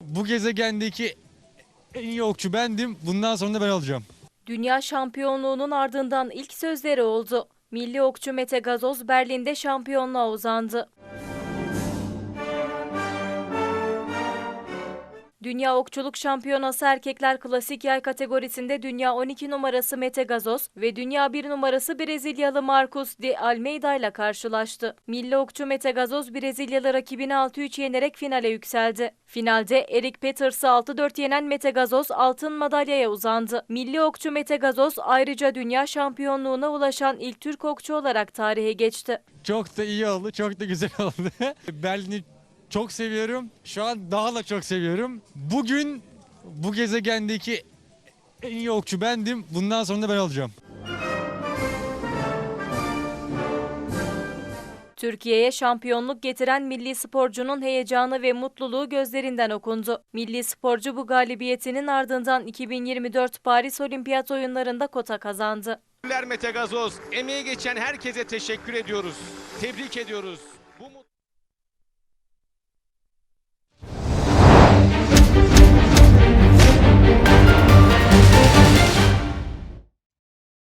Bu gezegendeki en iyi okçu bendim. Bundan sonra da ben alacağım. Dünya şampiyonluğunun ardından ilk sözleri oldu. Milli okçu Mete Gazoz Berlin'de şampiyonluğa uzandı. Dünya Okçuluk Şampiyonası Erkekler Klasik Yay kategorisinde dünya 12 numarası Mete Gazoz ve dünya 1 numarası Brezilyalı Marcos de Almeida ile karşılaştı. Milli okçu Mete Gazoz Brezilyalı rakibini 6-3 yenerek finale yükseldi. Finalde Erik Peters'ı 6-4 yenen Mete Gazoz altın madalyaya uzandı. Milli okçu Mete Gazoz ayrıca dünya şampiyonluğuna ulaşan ilk Türk okçu olarak tarihe geçti. Çok da iyi oldu. Çok da güzel oldu. Berlin'i çok seviyorum. Şu an daha da çok seviyorum. Bugün bu gezegendeki en iyi okçu bendim. Bundan sonra da ben alacağım. Türkiye'ye şampiyonluk getiren milli sporcunun heyecanı ve mutluluğu gözlerinden okundu. Milli sporcu bu galibiyetinin ardından 2024 Paris Olimpiyat oyunlarında kota kazandı. Mete Gazoz. Emeği geçen herkese teşekkür ediyoruz. Tebrik ediyoruz.